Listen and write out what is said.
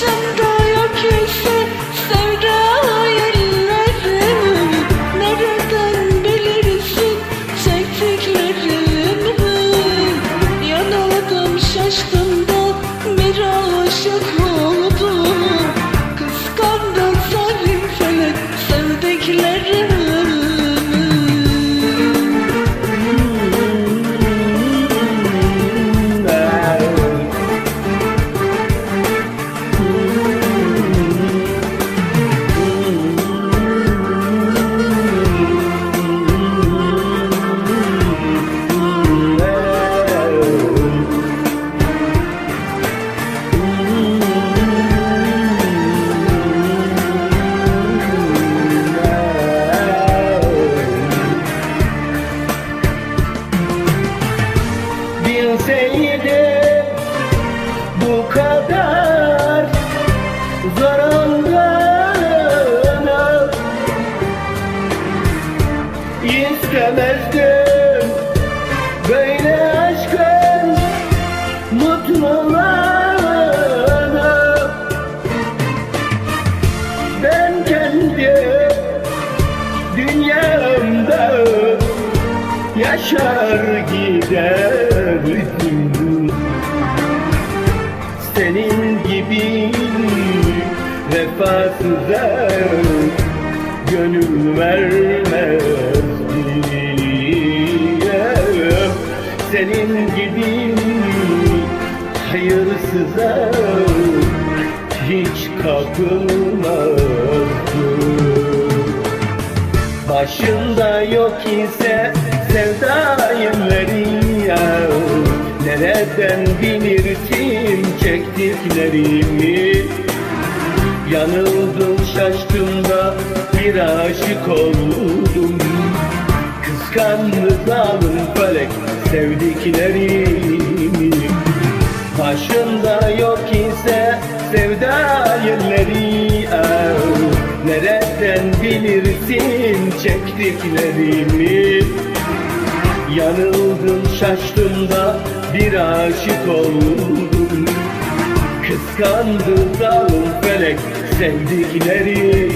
ocean. Yaşar giderdim Senin gibi vefasıza gönül vermezdim Senin gibi hayırsıza hiç kapılmazdım Başında yok ise sevda yılları ya Nereden bilirsin çektiklerimi? Yanıldım şaştım da bir aşık oldum. Kıskandı zalim felek sevdiklerimi. Başında yok ise sevda yerleri Nereden bilirsin çektiklerimi Yanıldım şaştım da bir aşık oldum. Kıskandı zalim felek sevdiklerimi